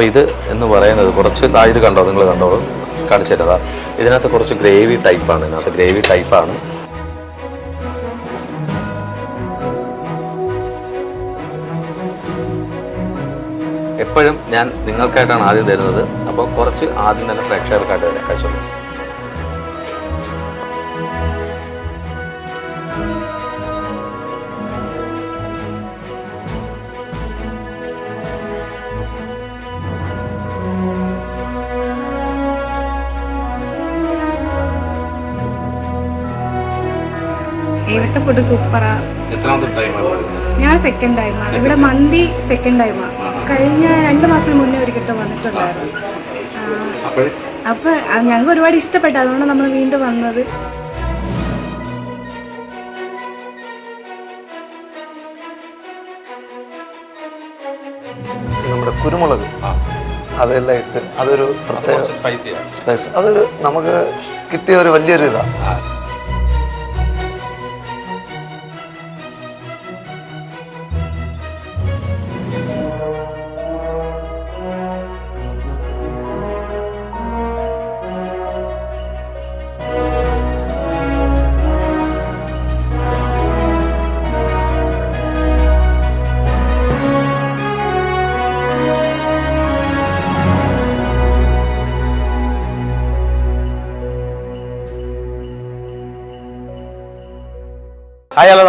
അപ്പോൾ ഇത് എന്ന് പറയുന്നത് കുറച്ച് ഇത് കണ്ടോ നിങ്ങൾ കണ്ടോ കാണിച്ചു ഇതിനകത്ത് കുറച്ച് ഗ്രേവി ടൈപ്പാണ് ഇതിനകത്ത് ഗ്രേവി ടൈപ്പാണ്. എപ്പോഴും ഞാൻ നിങ്ങൾക്കായിട്ടാണ് ആദ്യം തരുന്നത്. അപ്പോൾ കുറച്ച് ആദ്യം തന്നെ പ്രേക്ഷകർക്കായിട്ട് തരാം കഴിച്ചോളൂ ഇവിടുത്തെ ഫുഡ് സൂപ്പറാ ടൈമാണ് ഞാൻ സെക്കൻഡ് ടൈമാണ് ഇവിടെ മന്തി സെക്കൻഡ് ടൈമാണ് കഴിഞ്ഞ രണ്ട് മാസം മുന്നേ ഒരു കിട്ടും വന്നിട്ടുണ്ടായിരുന്നു. അപ്പൊ ഞങ്ങൾക്ക് ഒരുപാട് ഇഷ്ടപ്പെട്ടു. അതുകൊണ്ട് നമ്മൾ വീണ്ടും വന്നത്. നമ്മുടെ കുരുമുളക്. അതെല്ലാം ഇട്ട് അതൊരു പ്രത്യേക സ്പൈസിയാണ് സ്പൈസ് അതൊരു നമുക്ക് കിട്ടിയ ഒരു വലിയൊരു ഇതാണ്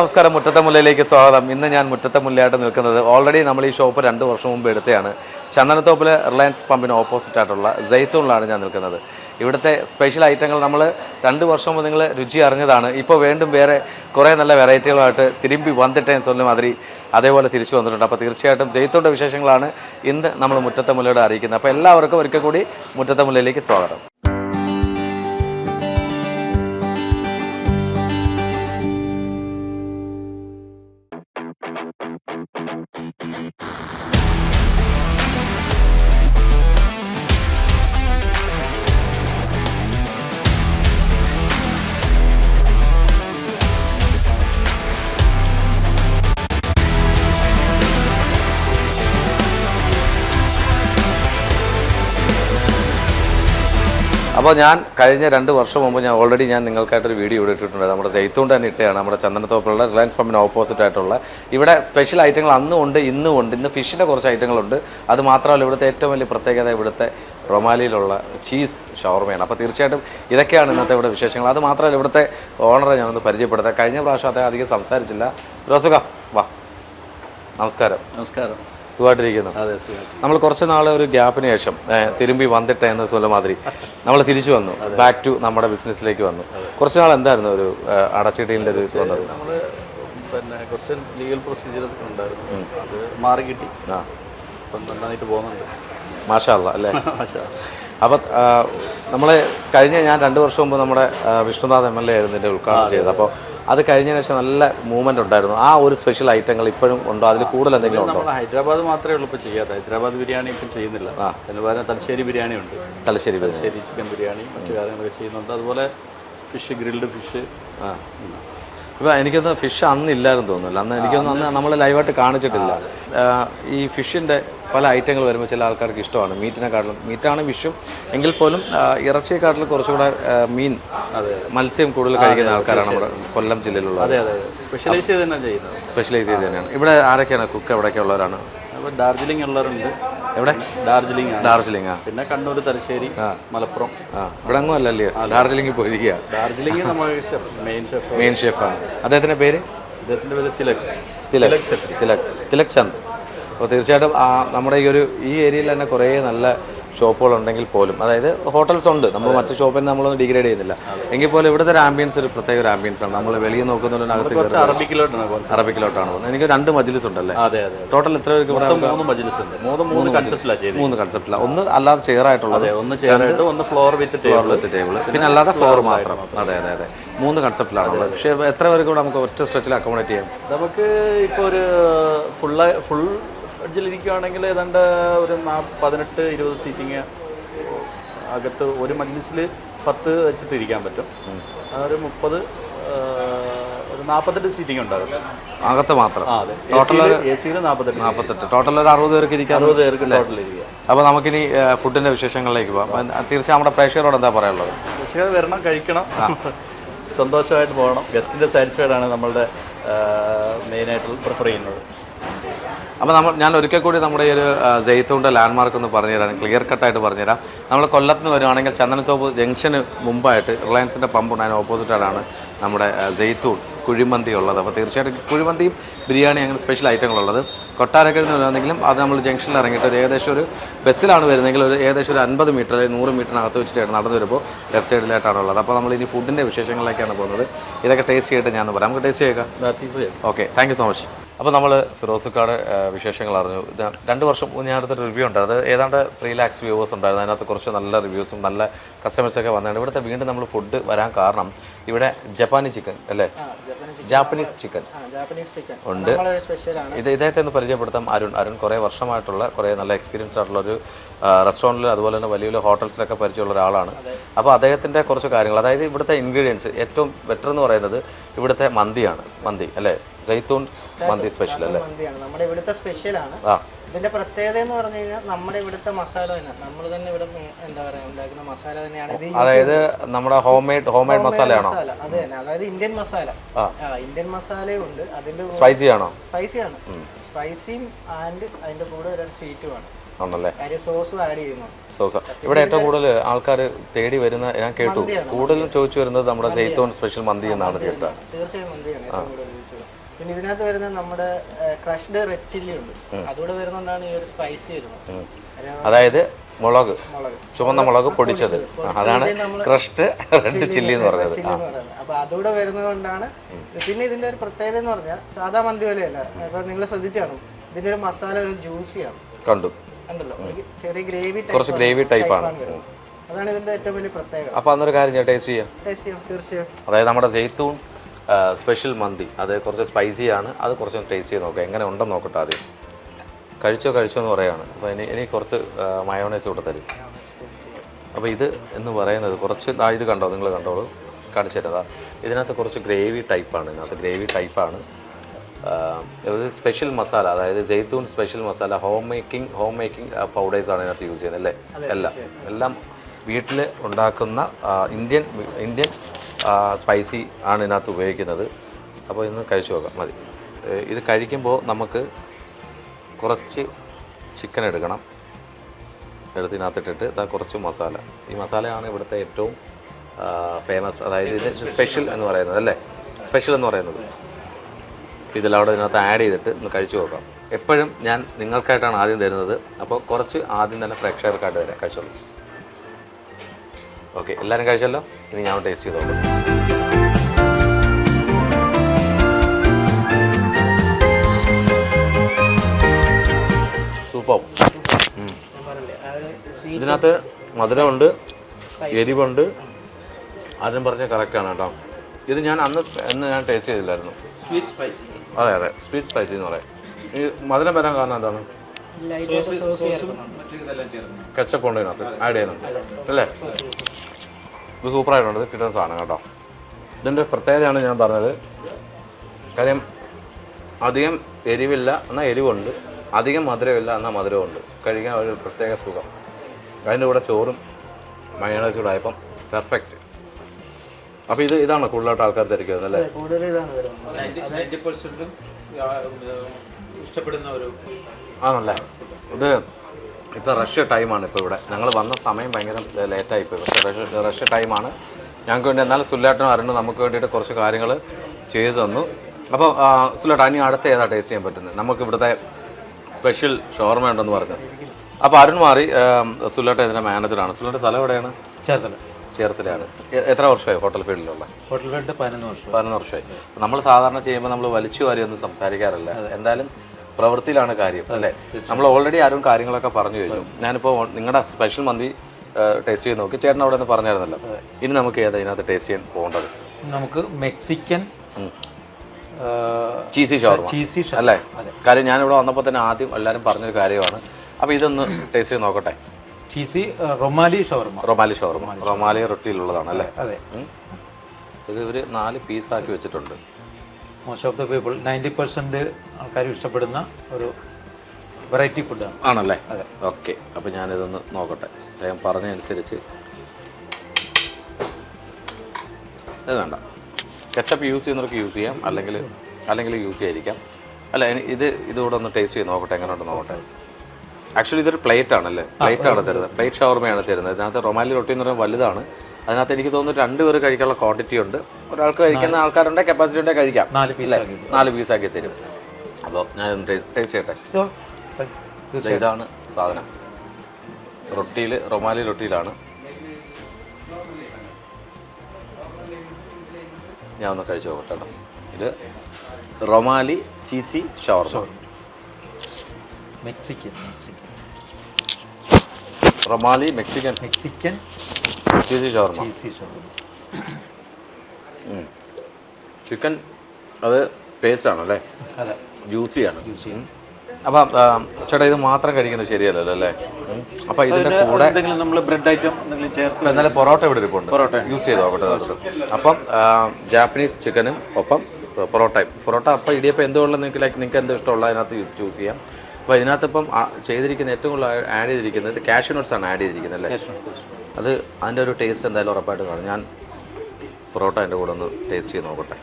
നമസ്കാരം. മുറ്റത്തെ സ്വാഗതം. ഇന്ന് ഞാൻ മുറ്റത്തെ മുല്ലയായിട്ട് നിൽക്കുന്നത് ഓൾറെഡി നമ്മൾ ഈ ഷോപ്പ് രണ്ട് വർഷം മുമ്പ് എടുത്തതാണ് ചന്ദനത്തോപ്പിൽ റിലയൻസ് പമ്പിന് ഓപ്പോസിറ്റ് ആയിട്ടുള്ള ജയ്ത്തൂണിലാണ് ഞാൻ നിൽക്കുന്നത്. ഇവിടുത്തെ സ്പെഷ്യൽ ഐറ്റങ്ങൾ നമ്മൾ രണ്ട് വർഷം മുമ്പ് നിങ്ങൾ രുചി അറിഞ്ഞതാണ്. ഇപ്പോൾ വീണ്ടും വേറെ കുറേ നല്ല വെറൈറ്റികളുമായിട്ട് തിരുമ്പി വന്നിട്ടേന്ന് സ്വന്തം മാതിരി അതേപോലെ തിരിച്ചു വന്നിട്ടുണ്ട്. അപ്പോൾ തീർച്ചയായിട്ടും ജയ്ത്തൂണിന്റെ വിശേഷങ്ങളാണ് ഇന്ന് നമ്മൾ മുറ്റത്തെ മുല്ലയോട് അറിയിക്കുന്നത്. അപ്പോൾ എല്ലാവർക്കും ഒരിക്കൽ കൂടി മുറ്റത്തെ മുല്ലയിലേക്ക് സ്വാഗതം. അപ്പോൾ ഞാൻ കഴിഞ്ഞ രണ്ട് വർഷം മുമ്പ് ഞാൻ ഓൾറെഡി ഞാൻ നിങ്ങൾക്കായിട്ടൊരു വീഡിയോ ഇട്ടിട്ടുണ്ട്. നമ്മുടെ ജയ്ത്തൂണ്ട് തന്നെ ഇട്ടതാണ് നമ്മുടെ ചന്ദനത്തോപ്പിലുള്ള റിലയൻസ് പമ്പിന് ഓപ്പോസിറ്റ് ആയിട്ടുള്ള. ഇവിടെ സ്പെഷ്യൽ ഐറ്റങ്ങൾ അന്നും ഉണ്ട് ഇന്നും ഉണ്ട്. ഇന്ന് ഫിഷിന്റെ കുറച്ച് ഐറ്റങ്ങളുണ്ട് അത് മാത്രമല്ല ഇവിടുത്തെ ഏറ്റവും വലിയ പ്രത്യേകത ഇവിടുത്തെ റൊമാലിയിലുള്ള ചീസ് ഷവർമയാണ്. അപ്പോൾ തീർച്ചയായിട്ടും ഇതൊക്കെയാണ് ഇന്നത്തെ ഇവിടെ വിശേഷങ്ങൾ. അത് മാത്രമല്ല ഇവിടുത്തെ ഓണറെ ഞാനൊന്ന് പരിചയപ്പെടുത്താം. കഴിഞ്ഞ പ്രാവശ്യം അദ്ദേഹം അധികം സംസാരിച്ചില്ല. രസുഖ വാ. നമസ്കാരം. നമസ്കാരം. സുഖമായിട്ടിരിക്കുന്നു അതെ സുഖം നമ്മൾ കുറച്ച് നാൾ ഒരു ഗ്യാപ്പിന് ശേഷം ഏ, തിരുമ്പി വന്നിട്ട് എന്ന് சொல்ல മാതിരി നമ്മൾ തിരിച്ചു വന്നു ബാക്ക് ടു നമ്മുടെ ബിസിനസ്സിലേക്ക് വന്നു കുറച്ച് നാൾ എന്തായിരുന്നു ഒരു ഏ, അടച്ചിടീലിൻ്റെ ഒരു ഇത് വന്നത് നമ്മൾ പിന്നെ കുറച്ച് ലീഗൽ പ്രൊസീജിയറൊക്കെ ഉണ്ടായിരുന്നു അത് മാറി കിട്ടി ആ അപ്പം നന്നായിട്ട് പോകുന്നുണ്ട് മാഷല്ല അല്ലേ മാഷാ. അപ്പം നമ്മൾ കഴിഞ്ഞ ഞാൻ രണ്ട് വർഷം മുമ്പ് നമ്മുടെ വിഷ്ണുനാഥ് എം എൽ എ ആയിരുന്നു ഇതിന്റെ ഉദ്ഘാടനം ചെയ്തത്. അപ്പോൾ അത് കഴിഞ്ഞ ശേഷം നല്ല മൂവ്മെന്റ് ഉണ്ടായിരുന്നു. ആ ഒരു സ്പെഷ്യൽ ഐറ്റങ്ങൾ ഇപ്പോഴും ഉണ്ടോ? അതിൽ കൂടുതൽ എന്തെങ്കിലും ഉണ്ടോ? ഹൈദരാബാദ് മാത്രമേ ഉള്ളൂ ഇപ്പോൾ ചെയ്യാത്ത ഹൈദരാബാദ് ബിരിയാണി ഇപ്പം ചെയ്യുന്നില്ല. അതിന് പകരം തലശ്ശേരി ബിരിയാണി ഉണ്ട്. തലശ്ശേരി. തലശ്ശേരി ചിക്കൻ ബിരിയാണി മറ്റു കാര്യങ്ങളൊക്കെ ചെയ്യുന്നുണ്ട്. അതുപോലെ ഫിഷ് ഗ്രിൽഡ് ഫിഷ് ആ. എനിക്കൊന്ന് ഫിഷ് അന്ന് ഇല്ലായിരുന്നു തോന്നുന്നില്ല. അന്ന് എനിക്കൊന്ന് അന്ന് നമ്മൾ ലൈവായിട്ട് കാണിച്ചിട്ടില്ല. ഈ ഫിഷിന്റെ പല ഐറ്റങ്ങൾ വരുമ്പോൾ ചില ആൾക്കാർക്ക് ഇഷ്ടമാണ്. മീറ്റിനെക്കാട്ടിലും മീറ്റാണ് വിഷം. എങ്കിൽ പോലും ഇറച്ചിയെക്കാട്ടിലും കുറച്ചുകൂടെ മീൻ മത്സ്യം കൂടുതൽ കഴിക്കുന്ന ആൾക്കാരാണ് നമ്മുടെ കൊല്ലം ജില്ലയിലുള്ളത്. സ്പെഷ്യലൈസ് ചെയ്ത് തന്നെ ചെയ്യുന്നത്. സ്പെഷ്യലൈസ് ചെയ്ത് തന്നെയാണ്. ഇവിടെ ആരൊക്കെയാണ് കുക്ക് എവിടെയൊക്കെ ഉള്ളവരാണ്? ഡാർജിലിംഗ് ഉള്ളവരുണ്ട്. എവിടെ? ഡാർജിലിംഗ് ഡാർജിലിംഗ് പിന്നെ കണ്ണൂർ തലശ്ശേരി മലപ്പുറം. ഇവിടെ അങ്ങും അല്ലല്ലേ? ഡാർജിലിംഗിൽ പോയിരിക്കുക. ഡാർജിലിംഗ് നമ്മുടെ ഷെഫ് മെയിൻ ഷെഫ് മെയിൻ ഷെഫാണ് അദ്ദേഹത്തിന്റെ പേര്? അദ്ദേഹത്തിന്റെ പേര് തിലക്. തിലക്. തിലക്. തിലക് ചന്ദ്. അപ്പോൾ തീർച്ചയായിട്ടും ആ നമ്മുടെ ഈ ഒരു ഈ ഏരിയയിൽ തന്നെ കുറേ നല്ല ഷോപ്പുകളുണ്ടെങ്കിൽ പോലും അതായത് ഹോട്ടൽസ് ഉണ്ട് നമ്മൾ മറ്റു ഷോപ്പിൽ നിന്ന് നമ്മളൊന്നും ഡിഗ്രേഡ് ചെയ്യുന്നില്ല. എങ്കിൽ പോലും ഇവിടുത്തെ ഒരു ആംബിയൻസ് ഒരു പ്രത്യേക ഒരു ആംബിയൻസ് ആണ്. നമ്മൾ വെളിയിൽ നോക്കുന്നതിനകത്ത് അറബിക്കിലോട്ടാണ് അറബിക്കിലോട്ടാണ് പോകുന്നത്. എനിക്ക് രണ്ട് മജിലിസ് ഉണ്ടല്ലേ? ടോട്ടൽ എത്ര പേർക്ക് മൂന്ന് മജിലിസ് ഉണ്ട്. മൂന്ന് മൂന്ന് കൺസെപ്റ്റിലാണ് മൂന്ന് കൺസെപ്റ്റിലാണ് ഒന്ന് അല്ലാതെ ചെയർ ആയിട്ടുള്ളത് ഒന്ന് ചെയറായിട്ട് ഒന്ന് floor with table with table പിന്നെ അല്ലാതെ ഫ്ലോർ മാത്രം. അതെ അതെ അതെ. മൂന്ന് കൺസെപ്റ്റിലാണ് ഉള്ളത്. പക്ഷേ എത്ര പേർക്ക് ഇവിടെ നമുക്ക് ഒറ്റ സ്ട്രെച്ചിൽ അക്കോമഡേറ്റ് ചെയ്യാം? നമുക്ക് ഇപ്പോൾ ഒരു ഫുൾ ഫുൾ ഇരിക്കുകയാണെങ്കിൽ ഏതാണ്ട് ഒരു നാ പതിനെട്ട് ഇരുപത് സീറ്റിങ് അകത്ത് ഒരു മജ്ലിസിൽ പത്ത് വെച്ചിട്ട് ഇരിക്കാൻ പറ്റും. ഒരു മുപ്പത് ഒരു നാൽപ്പത്തെട്ട് സീറ്റിംഗ് ഉണ്ടാകും. അകത്ത് മാത്രം? ടോട്ടൽ എ സിയിൽ നാൽപ്പത്തെട്ട് നാൽപ്പത്തെട്ട് ടോട്ടൽ ഒരു അറുപത് പേർക്ക് ഇരിക്കുക അറുപത് പേർക്ക് ടോട്ടൽ ഇരിക്കുക. അപ്പോൾ നമുക്കിനി ഫുഡിന്റെ വിശേഷങ്ങളിലേക്ക് പോകാം തീർച്ചയായും നമ്മുടെ പ്രേക്ഷകരോട് എന്താ പറയാനുള്ളത്? പ്രേക്ഷകർ വരണം കഴിക്കണം. സന്തോഷമായിട്ട് പോകണം. ഗസ്റ്റിന്റെ സാറ്റിസ്ഫൈഡ് ആണ് നമ്മളുടെ മെയിനായിട്ട് പ്രിഫർ ചെയ്യുന്നത്. അപ്പോൾ നമ്മൾ ഞാൻ ഒരിക്കൽ കൂടി നമ്മുടെ ഈ ഒരു ജെയ്ത്തൂന്റെ ലാൻഡ്മാർക്ക് ഒന്ന് പറഞ്ഞുതരാം. ക്ലിയർ കട്ടായിട്ട് പറഞ്ഞുതരാം. നമ്മൾ കൊല്ലത്ത് നിന്ന് വരുവാണെങ്കിൽ ചന്ദനത്തോപ്പ് ജംഗ്ഷന് മുമ്പായിട്ട് റിലയൻസിന്റെ പമ്പ് ഉണ്ട് അതിന് ഓപ്പോസിറ്റായിട്ടാണ് നമ്മുടെ ജയ്ത്തൂൺ കുഴിമന്തി ഉള്ളത്. അപ്പോൾ തീർച്ചയായിട്ടും കുഴിമന്തിയും ബിരിയാണി അങ്ങനെ സ്പെഷ്യൽ ഐറ്റങ്ങളുള്ളത് കൊട്ടാരക്കരയിൽ നിന്ന് വരുന്നെങ്കിലും അത് നമ്മൾ ജംഗ്ഷനിൽ ഇറങ്ങിയിട്ട് ഒരു ഏകദേശം ഒരു ബസ്സിലാണ് വരുന്നതെങ്കിൽ ഒരു ഏകദേശം ഒരു അൻപത് മീറ്റർ അല്ലെങ്കിൽ നൂറ് മീറ്ററിനകത്ത് വെച്ചിട്ട് നടന്നു വരുമ്പോൾ ലെഫ്റ്റ് സൈഡിലായിട്ടാണ് ഉള്ളത്. അപ്പോൾ നമ്മൾ ഇനി ഫുഡിന്റെ വിശേഷങ്ങളിലേക്കാണ് പോകുന്നത്. ഇതൊക്കെ ടേസ്റ്റ് ചെയ്തിട്ട് ഞാൻ പറയാം. നമുക്ക് ടേസ്റ്റ് ചെയ്യുക okay thank you so much അപ്പോൾ നമ്മൾ ഫിറോസുക്കാട് വിശേഷങ്ങൾ അറിഞ്ഞു. രണ്ട് വർഷം ഞാൻ അടുത്തൊരു റിവ്യൂ ഉണ്ടായിരുന്നു അത് ഏതാണ്ട് ത്രീ ലാക്സ് വ്യൂവേഴ്സ് ഉണ്ടായിരുന്നു. അതിനകത്ത് കുറച്ച് നല്ല റിവ്യൂസും നല്ല കസ്റ്റമേഴ്സൊക്കെ വന്നതാണ്. ഇവിടുത്തെ വീണ്ടും നമ്മൾ ഫുഡ് വരാൻ കാരണം ഇവിടെ ജപ്പാനി ചിക്കൻ അല്ലേ? ജാപ്പനീസ് ചിക്കൻ ഉണ്ട്. ഇത് ഇദ്ദേഹത്തെ ഒന്ന് പരിചയപ്പെടുത്താം. അരുൺ. അരുൺ കുറേ വർഷമായിട്ടുള്ള കുറേ നല്ല എക്സ്പീരിയൻസ് ആയിട്ടുള്ള ഒരു റെസ്റ്റോറന്റിൽ അതുപോലെ തന്നെ വലിയ വലിയ ഹോട്ടൽസിലൊക്കെ പരിചയമുള്ള ഒരാളാണ്. അപ്പോൾ അദ്ദേഹത്തിന്റെ കുറച്ച് കാര്യങ്ങൾ അതായത് ഇവിടുത്തെ ഇൻഗ്രീഡിയൻസ് ഏറ്റവും ബെറ്റർ എന്ന് പറയുന്നത് ഇവിടുത്തെ മന്തിയാണ്. മന്തി അല്ലേ? ജൈത്തൂൺ മന്തി സ്പെഷ്യൽ അല്ലേ? നമ്മുടെ ഇവിടുത്തെ സ്പെഷ്യലാണ് ഇതിന്റെ പ്രത്യേകത എന്ന് പറഞ്ഞു കഴിഞ്ഞാൽ നമ്മുടെ ഇവിടുത്തെ മസാല തന്നെ. നമ്മൾ തന്നെ ഇവിടെ എന്താ പറയാ ഉണ്ടാക്കുന്ന മസാല തന്നെയാണ് അതായത് നമ്മുടെ ഹോം മെയ്ഡ് ഹോം മെയ്ഡ് മസാലയാണോ? മസാല. അത് തന്നെ. അതായത് ഇന്ത്യൻ മസാല. ഇന്ത്യൻ മസാലയുണ്ട് അതിന്റെ സ്പൈസി ആണോ? സ്പൈസി ആണ്. സ്പൈസിയും ആൻഡ് അതിന്റെ കൂടെ ഒരു സ്വീറ്റുമാണ് ആണല്ലേ? സോസ് ഇവിടെ ഏറ്റവും കൂടുതൽ ആൾക്കാർ തേടി വരുന്ന ഞാൻ കേട്ടു. കൂടുതലും ചോദിച്ചു വരുന്നത് നമ്മുടെ ജയ്ത്തോൺ സ്പെഷ്യൽ മന്തി എന്നാണ് കേട്ടത്. തീർച്ചയായും മന്തിയാണ് ഏറ്റവും കൂടുതൽ ഉപയോഗിച്ചത് പിന്നെ ഇതിനകത്ത് വരുന്ന നമ്മുടെ ക്രഷ്ഡ് റെഡ് ചില്ലി ഉണ്ട്. അതുകൂടെ വരുന്നതാണ് ഈ ഒരു സ്പൈസി വരുന്നത്. അതായത് മുളക്. ചുവന്ന മുളക് പൊടിച്ചത്. അതാണ് ക്രഷ്ഡ് റെഡ് ചില്ലി എന്ന് പറഞ്ഞത്. അപ്പൊ അതുകൂടെ വരുന്നത് കൊണ്ടാണ് പിന്നെ ഇതിന്റെ ഒരു പ്രത്യേകത എന്ന് പറഞ്ഞാൽ സാധാ മന്തി പോലെയല്ല. അപ്പൊ നിങ്ങൾ ശ്രദ്ധിച്ചാണ്. ഇതിന്റെ ഒരു മസാല ഒരു ജ്യൂസിയാണ് കണ്ടു. ചെറിയ ഗ്രേവി കുറച്ച് ഗ്രേവി ടൈപ്പാണ് അതാണ് ഇതിന്റെ ഏറ്റവും വലിയ പ്രത്യേകത. അപ്പോൾ അന്നൊരു കാര്യം ടേസ്റ്റ് ചെയ്യാം. ടേസ്റ്റ് ചെയ്യാം തീർച്ചയായും. അതായത് നമ്മുടെ ജയ്ത്തൂൺ സ്പെഷ്യൽ മന്തി. അത് കുറച്ച് ആണ്. അത് കുറച്ച് ടേസ്റ്റ് ചെയ്ത് നോക്കാം. എങ്ങനെ ഉണ്ടെന്ന് നോക്കട്ടെ ആദ്യം. കഴിച്ചോ കഴിച്ചോ എന്ന് പറയുകയാണ്. അപ്പോൾ ഇനി ഇനി കുറച്ച് മയോണൈസ് കൂടെ തരും. അപ്പോൾ ഇത് എന്ന് പറയുന്നത് കുറച്ച് ഇത് കണ്ടോ? നിങ്ങൾ കണ്ടോളൂ കാണിച്ചു തരാം. ഇതിനകത്ത് കുറച്ച് ഗ്രേവി ടൈപ്പാണ് ഇതിനകത്ത് ഗ്രേവി ടൈപ്പാണ് ഇത് സ്പെഷ്യൽ മസാല അതായത് ജെയ്ത്തൂൺ സ്പെഷ്യൽ മസാല ഹോം മേക്കിംഗ് ഹോം മേക്കിംഗ് പൗഡേഴ്സാണ് ഇതിനകത്ത് യൂസ് ചെയ്യുന്നത് അല്ലേ? എല്ലാം. എല്ലാം വീട്ടിൽ ഉണ്ടാക്കുന്ന ഇന്ത്യൻ ഇന്ത്യൻ സ്പൈസി ആണ് ഇതിനകത്ത് ഉപയോഗിക്കുന്നത്. അപ്പോൾ ഇന്ന് കഴിച്ചു നോക്കാം. മതി. ഇത് കഴിക്കുമ്പോൾ നമുക്ക് കുറച്ച് ചിക്കൻ എടുക്കണം. എടുത്തിനകത്തിട്ടിട്ട് ഇതാ കുറച്ച് മസാല. ഈ മസാലയാണ് ഇവിടുത്തെ ഏറ്റവും ഫേമസ് അതായത് ഇത് സ്പെഷ്യൽ എന്ന് പറയുന്നത് അല്ലേ? സ്പെഷ്യൽ എന്ന് പറയുന്നത്. ഇതിലവിടെ ഇതിനകത്ത് ആഡ് ചെയ്തിട്ട് ഒന്ന് കഴിച്ചു നോക്കാം. എപ്പോഴും ഞാൻ നിങ്ങൾക്കായിട്ടാണ് ആദ്യം തരുന്നത്. അപ്പോൾ കുറച്ച് ആദ്യം തന്നെ പ്രേക്ഷകർക്കായിട്ട് തരാം. കഴിച്ചോളൂ. ഓക്കെ എല്ലാവരും കഴിച്ചല്ലോ? ഇനി ഞാൻ ടേസ്റ്റ് ചെയ്തോളൂ സൂപ്പർ ഇതിനകത്ത് മധുരമുണ്ട് എരിവുണ്ട്. ആദ്യം പറഞ്ഞ കറക്റ്റാണ് കേട്ടോ. ഇത് ഞാൻ അന്ന് എന്ന് ഞാൻ ടേസ്റ്റ് ചെയ്തില്ലായിരുന്നു. സ്വീറ്റ് സ്പൈസി അതെ അതെ. സ്വീറ്റ് സ്പൈസി എന്ന് പറയാം. ഈ മധുരം വരാൻ കാരണം എന്താണ്? കെച്ചപ്പ് ഉണ്ട് ഇതിനകത്ത് ആഡ് ചെയ്യുന്നുണ്ട്. അല്ലേ? ഇത് സൂപ്പറായിട്ടുണ്ട് കിട്ടുന്ന സാധനം കേട്ടോ. ഇതിന്റെ പ്രത്യേകതയാണ് ഞാൻ പറഞ്ഞത്. കാര്യം അധികം എരിവില്ല എന്നാൽ എരിവുണ്ട്. അധികം മധുരമില്ല എന്നാൽ മധുരമുണ്ട് കഴിക്കാൻ ഒരു പ്രത്യേക സുഖം. അതിന്റെ കൂടെ ചോറും മയോണൈസ് കൂടെ ആയപ്പം പെർഫെക്റ്റ് അപ്പോൾ ഇത് ഇതാണ് കൂടുതലായിട്ട് ആൾക്കാർ തിരക്കുന്നത് അല്ലേ? കൂടുതൽ ഇതാണ് വരുന്നത്. ഇഷ്ടപ്പെടുന്ന ഒരു ആണല്ലേ? ഇത് ഇപ്പോൾ റഷ് ടൈമാണ് ഇപ്പോൾ ഇവിടെ. ഞങ്ങൾ വന്ന സമയം ഭയങ്കര ലേറ്റായി പോയി പക്ഷേ റഷ്യ റഷ്യ ടൈമാണ് ഞങ്ങൾക്ക് വേണ്ടി എന്നാലും സുല്ലാട്ടനും അറിഞ്ഞു നമുക്ക് വേണ്ടിയിട്ട് കുറച്ച് കാര്യങ്ങൾ ചെയ്തു തന്നു. അപ്പോൾ സുല്ലാട്ട ഇനി അടുത്ത ഏതാ ടേസ്റ്റ് ചെയ്യാൻ പറ്റുന്നത്? നമുക്ക് ഇവിടുത്തെ സ്പെഷ്യൽ ഷോർമ ഉണ്ടെന്ന് പറഞ്ഞു. അപ്പോൾ അരുൺ മാറി സുല്ലാട്ട ഇതിന്റെ മാനേജറാണ് സുല്ലാട്ട സ്ഥലം എവിടെയാണ്? ചേർത്തല. ചേർത്തലയാണ്. എത്ര വർഷമായി ഹോട്ടൽ ഫീൽഡിലുള്ള? ഹോട്ടൽ ഫീൽഡ് പതിനൊന്ന് വർഷം പതിനൊന്ന് വർഷമായി. നമ്മൾ സാധാരണ ചെയ്യുമ്പോൾ നമ്മൾ വലിച്ചു വാരി ഒന്നും സംസാരിക്കാറില്ല. എന്തായാലും പ്രവൃത്തിയിലാണ് കാര്യം അല്ലേ? നമ്മൾ ഓൾറെഡി ആരും കാര്യങ്ങളൊക്കെ പറഞ്ഞു കഴിഞ്ഞു. ഞാനിപ്പോൾ നിങ്ങളുടെ സ്പെഷ്യൽ മന്തി ടേസ്റ്റ് ചെയ്ത് നോക്കി. ചേട്ടൻ അവിടെ നിന്ന് പറഞ്ഞായിരുന്നല്ലോ. ഇനി നമുക്ക് ഏതാ ഇതിനകത്ത് ടേസ്റ്റ് ചെയ്യാൻ പോകേണ്ടത്? നമുക്ക് മെക്സിക്കൻ ചീസി ചീസി അല്ലേ? കാര്യം ഞാനിവിടെ വന്നപ്പോൾ തന്നെ ആദ്യം എല്ലാവരും പറഞ്ഞൊരു കാര്യമാണ്. അപ്പോൾ ഇതൊന്ന് ടേസ്റ്റ് ചെയ്ത് നോക്കട്ടെ. Cheesy rumali shawarma. Rumali shawarma. Rumali റൊട്ടിയിലുള്ളതാണ് അല്ലേ? അതെ. ഇത് ഇവർ നാല് പീസാക്കി വെച്ചിട്ടുണ്ട്. Most of the people ninety percent ആൾക്കാർ ഇഷ്ടപ്പെടുന്ന ഒരു വെറൈറ്റി ഫുഡാണ്. ആണല്ലേ? അതെ. ഓക്കെ. അപ്പോൾ ഞാനിതൊന്ന് നോക്കട്ടെ. അദ്ദേഹം പറഞ്ഞതനുസരിച്ച് ഇത് വേണ്ട കെച്ചപ്പ് യൂസ് ചെയ്യുന്നവർക്ക് യൂസ് ചെയ്യാം. അല്ലെങ്കിൽ അല്ലെങ്കിൽ യൂസ് ചെയ്യാതിരിക്കാം. അല്ല ഇത് ഇതുകൂടെ ഒന്ന് ടേസ്റ്റ് ചെയ്ത് നോക്കട്ടെ. എങ്ങനെ ഉണ്ടെന്ന് നോക്കട്ടെ. ആക്ച്വലി ഇതൊരു പ്ലേറ്റ് ആണല്ലേ? പ്ലേറ്റ് ആണ് തരുന്നത്. പ്ലേറ്റ് ഷവർമയാണ് തരുന്നത്. ഇതിനകത്ത് റൊമാലി റൊട്ടി എന്ന് പറയുമ്പോൾ വലുതാണ്. അതിനകത്ത് എനിക്ക് തോന്നുന്നു രണ്ട് പേർ കഴിക്കാനുള്ള ക്വാണ്ടിറ്റി ഉണ്ട്. ഒരാൾക്ക് കഴിക്കുന്ന ആൾക്കാരുണ്ട് കപ്പാസിറ്റി ഉണ്ടെങ്കിൽ കഴിക്കാം. നാല് പീസ് ആക്കി നാല് പീസാക്കി തരും. അപ്പോൾ ഞാൻ ടേസ്റ്റ് ചെയ്യട്ടെ? ഇതോ, ഇത് ഇതാണ് സാധനം. റൊട്ടിയിൽ റൊമാലി റൊട്ടിയിലാണ്. ഞാൻ ഒന്ന് കഴിച്ചു നോക്കട്ടെ കേട്ടോ. ഇത് rumali cheesy shawarma. Mexican Mexican. Rumali Mexican. Mexican cheesy shawarma cheesy shawarma chicken അത് പേസ്റ്റ് ആണല്ലേ അതെ. ജ്യൂസിയാണ് അപ്പം ആ, ചേട്ടാ ഇത് മാത്രം കഴിക്കുന്നത് ശരിയല്ലല്ലോ അല്ലേ. അപ്പം ഇതിന്റെ കൂടെ എന്തെങ്കിലും നമ്മൾ ബ്രെഡ് ഐറ്റം എന്തെങ്കിലും ചേർത്ത് എന്നാലും പൊറോട്ട ഇവിടെ ഇരിപ്പുണ്ട്. പൊറോട്ട. യൂസ് ചെയ്ത് നോക്കട്ടെ അപ്പം ജാപ്പനീസ് ചിക്കനും ഒപ്പം പൊറോട്ടയും പൊറോട്ട അപ്പം ഇടിയപ്പം എന്തുകൊണ്ടും നിങ്ങൾക്ക് ലൈക്ക് നിങ്ങൾക്ക് എന്ത് ഇഷ്ടമുള്ള അതിനകത്ത് യൂസ് ചൂസ് ചെയ്യാം. അപ്പോൾ ഇതിനകത്ത് ഇപ്പം ചെയ്തിരിക്കുന്ന ഏറ്റവും കൂടുതൽ ആഡ് ചെയ്തിരിക്കുന്നത് കാഷ്യൂ നട്ട്സ് ആണ് ആഡ് ചെയ്തിരിക്കുന്നത് അല്ലേ? അത് അതിന്റെ ഒരു ടേസ്റ്റ് എന്തായാലും ഉറപ്പായിട്ട് കാണും. ഞാൻ പൊറോട്ട അതിന്റെ കൂടെ ഒന്ന് ടേസ്റ്റ് ചെയ്ത് നോക്കട്ടെ.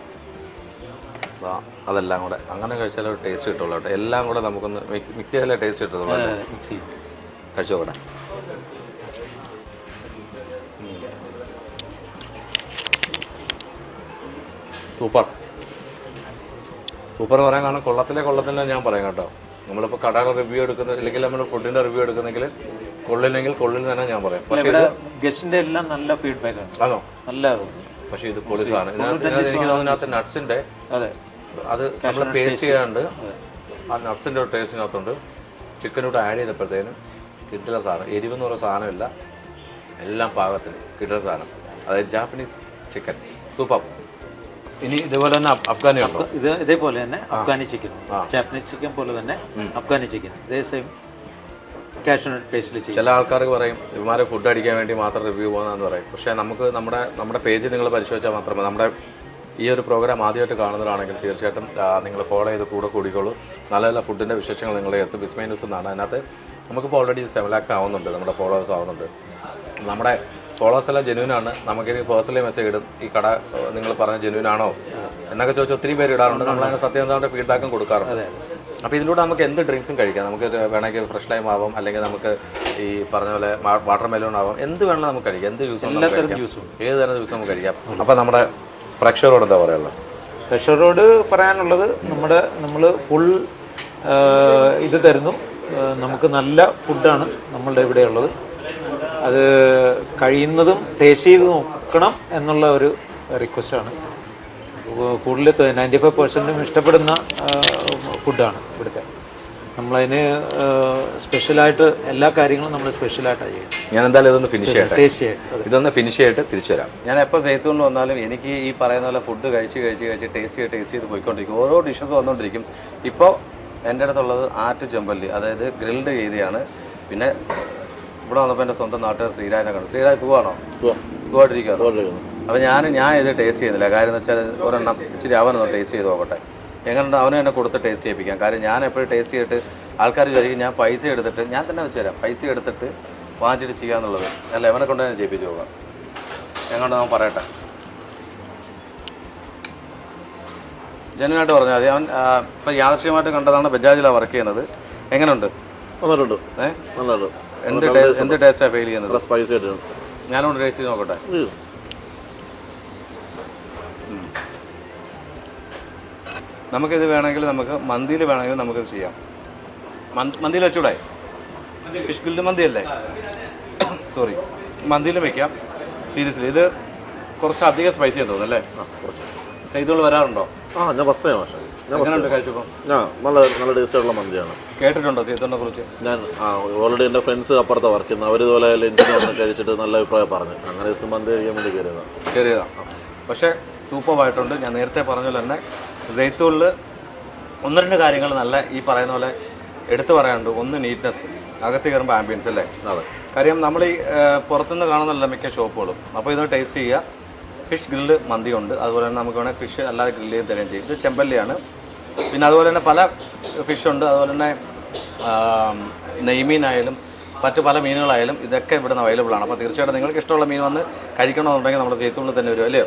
അപ്പോൾ അതെല്ലാം കൂടെ. അങ്ങനെ കഴിച്ചാലേ ഒരു ടേസ്റ്റ് കിട്ടുള്ളൂ കേട്ടോ. എല്ലാം കൂടെ നമുക്കൊന്ന് മിക്സ് മിക്സ് ചെയ്താലേ ടേസ്റ്റ് കിട്ടുള്ളൂ അല്ലേ? മിക്സ് ചെയ്യും. കഴിച്ചു നോക്കട്ടെ. സൂപ്പർ. സൂപ്പർ എന്ന് പറയാൻ കാരണം കൊള്ളത്തിലെ കൊള്ളത്തില്ല ഞാൻ പറയാം കേട്ടോ. നമ്മളിപ്പോൾ കടകൾ റിവ്യൂ എടുക്കുന്ന അല്ലെങ്കിൽ നമ്മൾ ഫുഡിന്റെ റിവ്യൂ എടുക്കുന്നെങ്കിൽ കൊള്ളില്ലെങ്കിൽ കൊള്ളില്ല തന്നെ ഞാൻ പറയാം. പക്ഷേ ഇവിടെ ഗസ്റ്റിന്റെ എല്ലാം നല്ല ഫീഡ്ബാക്ക് ആണ്. ആണോ? നല്ല പക്ഷേ ഇത് പൊളിസാണ് എനിക്ക് തോന്നുന്നു നട്ട്സിന്റെ അതെ. അത് നമ്മൾ പേസ്റ്റ് ചെയ്യാണ്ട് ആ നട്ട്സിന്റെ ഒരു ടേസ്റ്റിനകത്തുണ്ട് ചിക്കനോട്ട് ആഡ് ചെയ്തപ്പോഴത്തേനും കിട്ടുന്ന സാധനം എരിവെന്ന് പറയുന്ന സാധനമില്ല. എല്ലാം പാകത്തിന് കിട്ടുന്ന സാധനം. അതായത് ജാപ്പനീസ് ചിക്കൻ സൂപ്പർ ഇനി ഇതേപോലെ തന്നെ അഫ്- അഫ്ഗാനി ഇത് ഇതേപോലെ തന്നെ അഫ്ഗാനി ചിക്കൻ ജാപ്പനീസ് ചിക്കൻ പോലെ തന്നെ അഫ്ഗാനി ചിക്കൻ ഇതേ സെയിം പേസ്റ്റിൽ ചെയ്യും. ചില ആൾക്കാർക്ക് പറയും ഇവന്മാരെ ഫുഡ് അടിക്കാൻ വേണ്ടി മാത്രം റിവ്യൂ പോകുന്നതെന്ന് പറയും. പക്ഷേ നമുക്ക് നമ്മുടെ നമ്മുടെ പേജ് നിങ്ങൾ പരിശോധിച്ചാൽ മാത്രമേ നമ്മുടെ ഈ ഒരു പ്രോഗ്രാം ആദ്യമായിട്ട് കാണുന്നതാണെങ്കിൽ തീർച്ചയായിട്ടും നിങ്ങൾ ഫോളോ ചെയ്ത് കൂടെ കൂടിക്കോളൂ. നല്ല നല്ല ഫുഡിന്റെ വിശേഷങ്ങൾ നിങ്ങളെ എത്തും. ന്യൂസ് എന്നാണ്. അതിനകത്ത് നമുക്കിപ്പോൾ ഓൾറെഡി സെവൻ ലാക്സ് ആവുന്നുണ്ട്. നമ്മുടെ ഫോളോവേഴ്സ് ആവുന്നുണ്ട്. നമ്മുടെ ഫോളോവേഴ്സ് എല്ലാം ജെനുവിനാണ് ആണ്. നമുക്ക് പേഴ്സണലി മെസ്സേജ് ഇടും. ഈ കട നിങ്ങൾ പറഞ്ഞ ജെനുവിനാണോ ആണോ? എന്നൊക്കെ ചോദിച്ചാൽ ഒത്തിരി പേര് ഇടാറുണ്ട്. നമ്മളതിന് സത്യം ഫീഡ്ബാക്കും കൊടുക്കാറുണ്ട്. അപ്പോൾ ഇതിലൂടെ നമുക്ക് എന്ത് ഡ്രിങ്ക്സും കഴിക്കാം? നമുക്ക് വേണമെങ്കിൽ ഫ്രഷ് ലൈം ആവാം അല്ലെങ്കിൽ നമുക്ക് ഈ പറഞ്ഞ പോലെ വാട്ടർ മെലോൺ ആവാം. എന്ത് വേണമെങ്കിലും നമുക്ക് കഴിക്കാം. എന്ത് ജ്യൂസും ഏത് തരം ജ്യൂസും നമുക്ക് കഴിക്കാം? അപ്പോൾ നമ്മുടെ പ്രേക്ഷകരോട് എന്താ പറയുള്ളത് പ്രേക്ഷകരോട് പറയാനുള്ളത് നമ്മുടെ നമ്മൾ ഫുൾ ഇത് തരുന്നു. നമുക്ക് നല്ല ഫുഡാണ് നമ്മളുടെ ഇവിടെ ഉള്ളത്. അത് കഴിയുന്നതും ടേസ്റ്റ് ചെയ്ത് നോക്കണം എന്നുള്ള ഒരു റിക്വസ്റ്റാണ് കൂടുതൽ നയന്റി ഫൈവ് പെർസെന്റും ഇഷ്ടപ്പെടുന്ന ഫുഡാണ് ഇവിടുത്തെ. നമ്മളതിന് സ്പെഷ്യലായിട്ട് എല്ലാ കാര്യങ്ങളും നമ്മൾ സ്പെഷ്യലായിട്ടാണ് ചെയ്യുന്നത്. ഞാൻ എന്തായാലും ഇതൊന്ന് ഫിനിഷ് ചെയ്യട്ടെ. ടേസ്റ്റ് ഇതൊന്ന് ഫിനിഷ് ചെയ്തിട്ട് തിരിച്ചു വരാം. ഞാൻ എപ്പോൾ സേത്തുകൊണ്ട് വന്നാലും എനിക്ക് ഈ പറയുന്ന പോലെ ഫുഡ് കഴിച്ച് കഴിച്ച് കഴിച്ച് ടേസ്റ്റ് ചെയ്ത് ടേസ്റ്റ് ചെയ്ത് പോയിക്കൊണ്ടിരിക്കും. ഓരോ ഡിഷസ് വന്നുകൊണ്ടിരിക്കും ഇപ്പോൾ എന്റെ അടുത്തുള്ളത് ആറ്റ് ചെമ്പല്ലി അതായത് ഗ്രിൽഡ് ചെയ്തെയാണ്. പിന്നെ ഇവിടെ വന്നപ്പോൾ എന്റെ സ്വന്തം നാട്ടുകാർ ശ്രീരാജിനെ കണ്ടു. ശ്രീരാജ് സുഖമാണോ? സുഖമായിട്ടിരിക്കുകയാണ് അപ്പോൾ ഞാൻ ഞാൻ ഇത് ടേസ്റ്റ് ചെയ്യുന്നില്ല. കാര്യം എന്ന് വെച്ചാൽ ഒരെണ്ണം ഇച്ചിരി അവനൊന്ന് ടേസ്റ്റ് ചെയ്ത് നോക്കട്ടെ. എങ്ങനെയുണ്ട്? അവനെ തന്നെ കൊടുത്ത് ടേസ്റ്റ് ചെയ്യിപ്പിക്കാം. കാര്യം ഞാൻ എപ്പോഴും ടേസ്റ്റ് ചെയ്തിട്ട് ആൾക്കാർ വിചാരിക്കും ഞാൻ പൈസ എടുത്തിട്ട് ഞാൻ തന്നെ വെച്ച് തരാം. പൈസ എടുത്തിട്ട് വാങ്ങിച്ചിട്ട് ചെയ്യാന്നുള്ളത് അല്ല അവനെ കൊണ്ട് തന്നെ ചെയ്യിപ്പിച്ച് പോകാം എങ്ങോട്ട് അവൻ? പറയട്ടെ. ജനുവായിട്ട് പറഞ്ഞാൽ മതി. അവൻ ഇപ്പം യാദൃശ്യമായിട്ട് കണ്ടതാണ് ബജാജിലാണ് വർക്ക് ചെയ്യുന്നത്. എങ്ങനെയുണ്ട്? നന്നായിട്ടുണ്ട് ഏഹ് നല്ലതുണ്ട്. എന്ത് എന്ത് ടേസ്റ്റാണ് ഫീൽ ചെയ്യുന്നത്? ഞാനോട് ടേസ്റ്റ് ചെയ്ത് നോക്കട്ടെ. നമുക്കിത് വേണമെങ്കിൽ നമുക്ക് മന്തിയിൽ വേണമെങ്കിൽ നമുക്കിത് ചെയ്യാം. മന്ത് മന്തിയിൽ വെച്ചൂടെ? ഫിഷ് ഗിൽഡ് മന്തി അല്ലേ സോറി മന്തിയിലും വെക്കാം. സീരിയസ്ലി ഇത് കുറച്ച് അധികം സ്പൈസി തോന്നുന്നു അല്ലേ? സൈതുകൾ വരാറുണ്ടോ? ആ ഞാൻ ഫസ്റ്റ് ടൈം പക്ഷേ ഞാൻ എങ്ങനെയുണ്ട് കഴിച്ചപ്പോൾ? ഞാൻ നല്ല നല്ല ടേസ്റ്റ് ആയിട്ടുള്ള മന്തിയാണ്. കേട്ടിട്ടുണ്ടോ സീതോനെ കുറിച്ച്? ഞാൻ ആ ഓൾറെഡി എന്റെ ഫ്രണ്ട്സ് അപ്പുറത്തെ വർക്ക് ചെയ്യുന്നത്. അവരിതുപോലെ ലഞ്ചിനൊക്കെ ലഞ്ചിന് വന്ന് കഴിച്ചിട്ട് നല്ല അഭിപ്രായം പറഞ്ഞു. അങ്ങനെ ദിവസം മന്തി കഴിക്കാൻ വേണ്ടി കയറിയതാണ് കയറിയതാണ് പക്ഷേ സൂപ്പറായിട്ടുണ്ട് ഞാൻ നേരത്തെ പറഞ്ഞ പോലെ തന്നെ ജയ്ത്തൂളിൽ ഒന്ന് രണ്ട് കാര്യങ്ങൾ നല്ല ഈ പറയുന്ന പോലെ എടുത്തു പറയാനുണ്ട്. ഒന്ന് നീറ്റ്നെസ് അകത്ത് കയറുമ്പോൾ ആംബിയൻസ് അല്ലേ? അതെ. കാര്യം നമ്മൾ ഈ പുറത്തുനിന്ന് കാണുന്നല്ല മിക്ക ഷോപ്പുകളും. അപ്പോൾ ഇത് ടേസ്റ്റ് ചെയ്യുക. ഫിഷ് ഗ്രില്ല് മന്തി ഉണ്ട്. അതുപോലെ തന്നെ നമുക്ക് വേണമെങ്കിൽ ഫിഷ് അല്ലാതെ ഗ്രില്ല് ചെയ്ത് തരുകയും ചെയ്യും. ഇത് ചെമ്പല്ലിയാണ്. പിന്നെ അതുപോലെ തന്നെ പല ഫിഷ് ഉണ്ട്. അതുപോലെ തന്നെ നെയ്മീനായാലും മറ്റ് പല മീനുകളായാലും ഇതൊക്കെ ഇവിടെ നിന്ന് അവൈലബിൾ ആണ്. അപ്പോൾ തീർച്ചയായിട്ടും നിങ്ങൾക്ക് ഇഷ്ടമുള്ള മീൻ വന്ന് കഴിക്കണമെന്നുണ്ടെങ്കിൽ നമ്മുടെ ചേത്തുള്ളിൽ തന്നെ വരും അല്ലേ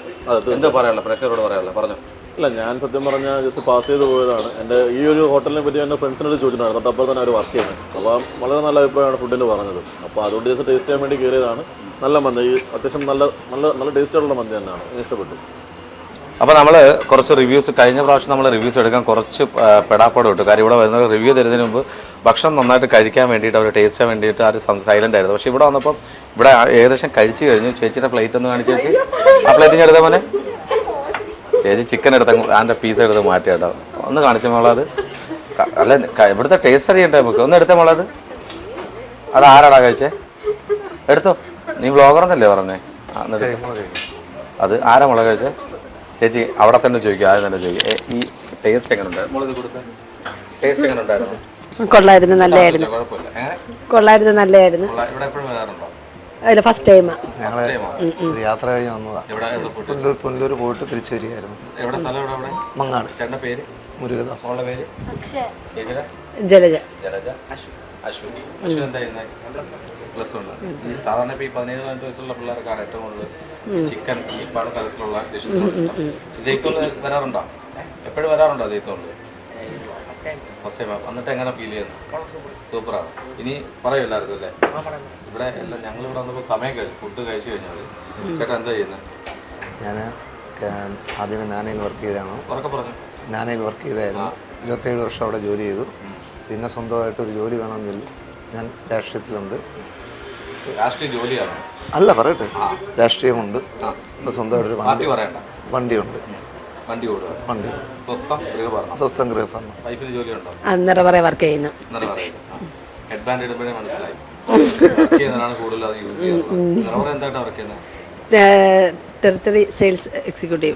എന്താ പറയാനുള്ളത്? പ്രേക്ഷകരോട് പറയാനുള്ളത്? പറഞ്ഞു. ഇല്ല ഞാൻ സത്യം പറഞ്ഞാൽ ജസ്റ്റ് പാസ് ചെയ്ത് പോയതാണ്. എന്റെ ഈ ഒരു ഹോട്ടലിനെ പറ്റി എന്റെ ഫ്രണ്ട്സിനോട് ചോദിച്ചിട്ടുണ്ടായിരുന്നു തൊട്ടപ്പോൾ തന്നെ അവർ വർക്ക് ചെയ്യുന്നത്. അപ്പോൾ വളരെ നല്ല അഭിപ്രായമാണ് ഫുഡിന്റെ പറഞ്ഞത്. അപ്പോൾ അതുകൊണ്ട് ജസ്റ്റ് ടേസ്റ്റ് ചെയ്യാൻ വേണ്ടി കയറിയതാണ് നല്ല മന്തി. ഈ അത്യാവശ്യം നല്ല നല്ല നല്ല ടേസ്റ്റുള്ള മന്തി തന്നെയാണ്. ഇഷ്ടപ്പെട്ടു. അപ്പോൾ നമ്മൾ കുറച്ച് റിവ്യൂസ് കഴിഞ്ഞ പ്രാവശ്യം നമ്മൾ റിവ്യൂസ് എടുക്കാൻ കുറച്ച് പെടാപ്പാട് വിട്ടു കാര്യം ഇവിടെ വരുന്ന റിവ്യൂ തരുന്നതിന് മുമ്പ് ഭക്ഷണം നന്നായിട്ട് കഴിക്കാൻ വേണ്ടിയിട്ട് അവർ ടേസ്റ്റ് ചെയ്യാൻ വേണ്ടിയിട്ട് അവർ സൈലന്റ് ആയിരുന്നു. പക്ഷേ ഇവിടെ വന്നപ്പോൾ ഇവിടെ ഏകദേശം കഴിച്ചു കഴിഞ്ഞു. ചേച്ചിയുടെ പ്ലേറ്റ് ഒന്ന് കാണിച്ചു ചേച്ചി ആ പ്ലേറ്റ് ഞാൻ എടുത്താൽ മോനെ? ചേച്ചി ചിക്കൻ എടുത്ത അതിന്റെ പീസ് എടുത്ത് മാറ്റി കേട്ടോ. ഒന്ന് കാണിച്ച മോളത്? അല്ല ഇവിടുത്തെ ടേസ്റ്റ് അറിയട്ടെ നമുക്ക്? ഒന്ന് എടുത്ത മോളത്. അത് ആരാടാ കഴിച്ചേ? എടുത്തോ. നീ ബ്ലോഗറെന്നല്ലേ പറഞ്ഞേ. അത് ആരാ മുളക് കഴിച്ചേ? ചേച്ചി അവിടെ തന്നെ ചോദിക്കും ആദ്യം തന്നെ ചോദിക്കും. ഈ ടേസ്റ്റ് എങ്ങനെ ഉണ്ടായിരുന്നു? മുളക് കൊടുത്ത. ടേസ്റ്റ് എങ്ങനെ ഉണ്ടായിരുന്നു? കൊള്ളായിരുന്നു നല്ലതായിരുന്നു. കൊള്ളായിരുന്നു നല്ലതായിരുന്നു. ഇവിടെ എപ്പോഴും വരാറുണ്ടോ? അതിൽ ഫസ്റ്റ് ടൈം ഞങ്ങൾ യാത്ര കഴിഞ്ഞ് വന്നതാ. എവിടെ എവിടെ പോയിട്ട്? പുല്ലൂർ പുല്ലൂർ പോയിട്ട് തിരിച്ചു വരികയായിരുന്നു എവിടെ സ്ഥലം എവിടെ അവിടെ? മങ്ങാട്. പേര്? മുരുകദാസ്. പേര്? ജലജ. ജലജ. അശ്വ അശ്വ അശ്വ എന്താ ചെയ്യുന്നത് പ്ലസ് ഉണ്ട് സാധാരണ ഇപ്പോൾ ഈ പതിനേഴ് പതിനെട്ട് വയസ്സുള്ള പിള്ളേർക്കാണ് ഏറ്റവും കൂടുതൽ ചിക്കൻ ഈ പല തരത്തിലുള്ള ഡിഷസ് ഇതേക്കുള്ള വരാറുണ്ടോ? എപ്പോഴും വരാറുണ്ടോ ജയ്ത്തോൾ ഫസ്റ്റ് ടൈം എന്നിട്ട് എങ്ങനെ ഫീൽ ചെയ്യുന്നു? സൂപ്പറാണ് ഇനി പറയൂ എല്ലാവർക്കും അല്ലേ? ഇവിടെ എല്ലാം ഞങ്ങൾ ഇവിടെ വന്നപ്പോൾ സമയം കഴിഞ്ഞു ഫുഡ് കഴിച്ചു കഴിഞ്ഞാൽ ചേട്ടാ എന്താ ചെയ്യുന്നത് ഞാൻ ആദ്യമേ നാനയിൽ വർക്ക് ചെയ്തതാണ്. ഉറക്കെ പറഞ്ഞു. നാനയിൽ വർക്ക് ചെയ്തായിരുന്നു. ഇരുപത്തേഴ് വർഷം അവിടെ ജോലി ചെയ്തു. പിന്നെ സ്വന്തമായിട്ട് ഒരു ജോലി വേണമെങ്കിൽ ഞാൻ രാഷ്ട്രീയത്തിലുണ്ട്. രാഷ്ട്രീയ ജോലിയാണ്? അല്ല പറയട്ടെ. രാഷ്ട്രീയമുണ്ട്. ഇപ്പം സ്വന്തമായിട്ടൊരു വണ്ടി വണ്ടിയുണ്ട്. വണ്ടി ഓടുക. വണ്ടി. സ്വസ്ഥം ഗൃഹഭരണം. സ്വസ്ഥം ഗൃഹഭരണം. വൈഫിന് ജോലിയുണ്ടോ അന്നേരം പറയാ വർക്ക് ചെയ്യുന്നു. എന്നല്ല പറയുന്നത് ഹെഡ് ബാൻഡ് ഇടുമ്പോഴേ മനസ്സിലായി. വർക്ക് ചെയ്യുന്നതാണ് കൂടുതൽ അത് യൂസ് ചെയ്യുന്നത് എന്തായിട്ടാണ് വർക്ക് ചെയ്യുന്നത് territory sales executive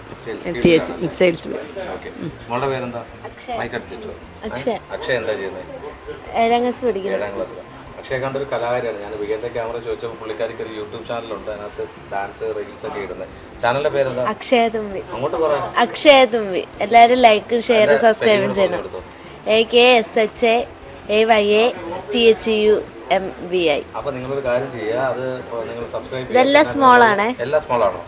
T S sales okay മോളുടെ പേരെന്താ? അക്ഷയ. എന്താ ചെയ്യുന്നത് ഏഴാം ക്ലാസ് പഠിക്കുന്നു. ഏഴാം ക്ലാസ്സിലാണ് അക്ഷയ കണ്ട ഒരു കലാകാരിയാണ്. ഞാൻ വികേന്ദ്ര ക്യാമറ ചോദിച്ചപ്പോൾ പുള്ളിക്കാരിക്ക് ഒരു യൂട്യൂബ് ചാനലുണ്ട്. അതിനകത്ത് ഡാൻസ് റീൽസ് ഒക്കെ ഇടുന്നത്. ചാനലിന്റെ പേരെന്താ? അക്ഷയ തുമ്പി. അങ്ങോട്ട് പറയാം അക്ഷയ തുമ്പി. എല്ലാവരും ലൈക്ക് ഷെയർ സബ്സ്ക്രൈബ് ചെയ്യണം. A K S H A A Y A T H U M V I അപ്പൊ നിങ്ങളൊരു കാര്യം ചെയ്യുക അത് നിങ്ങൾ സബ്സ്ക്രൈബ് ഇതെല്ലാം സ്മോൾ ആണേ. എല്ലാം സ്മോൾ ആണോ?